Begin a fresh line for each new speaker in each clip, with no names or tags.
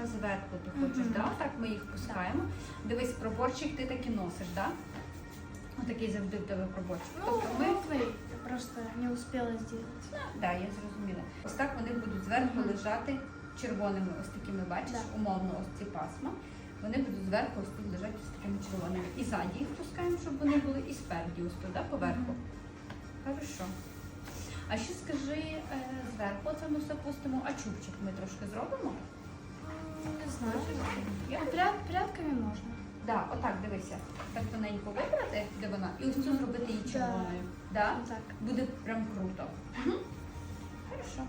пасочка зверху ти хочеш,
Мгм.
да? так ми їх пускаємо. Дивись, проборчик ти так і носиш, так? Отакий завжди в тебе проборчик.
Ну,
тобто ми.
Я просто не успела сделать.
Да, я зрозуміла. Ось так вони будуть зверху
Мгм.
лежати червоними, ось такими, бачиш,
Да.
умовно, ось ці пасма. Вони будуть зверху ось тут лежати ось такими червоними. І ззаді їх пускаємо, щоб вони були, і спереді ось туди, поверху.
Мгм.
Хорошо. А ще скажи е, зверху, це ми все пустимо, а чубчик ми трошки зробимо?
Не знаю.
Я
Ну, пряд- прядками можно.
Да, отак дивися. Так тоненько вибрати, де вона, і ось цю зробити її червоною. Да?
Так.
Буде прям круто. Угу. Хорошо.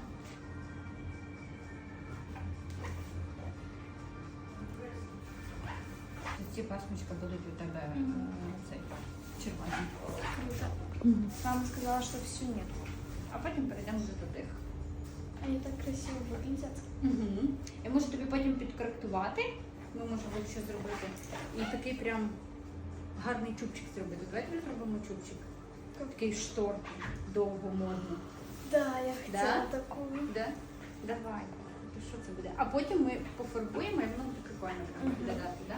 Ці пасмочка будуть у тебе е, цей червоні.
Круто. Мама сказала, что все нет.
А потім перейдемо до тих.
Они так красиво выглядят.
Угу. Я можу тобі потім підкоректувати. Ми можемо ще зробити. І такий прям гарний чубчик зробити. Давайте ми зробимо чубчик. Такий штор довго модно.
Да, я
Да?
хотела такую.
Да? Давай. То що це буде? А потім ми пофарбуємо і воно буде прикольно прямо
Мгм.
виглядати, да?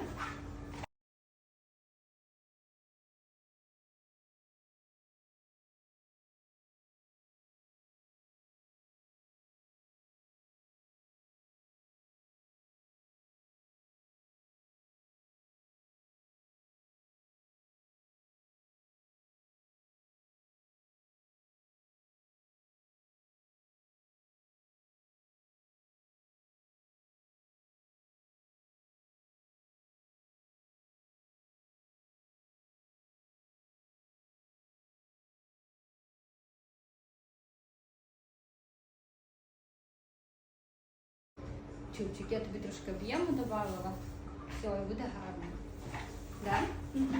чубчик. Я тобі трошки об'єму добавила. Все, і буде гарно. Так? Да?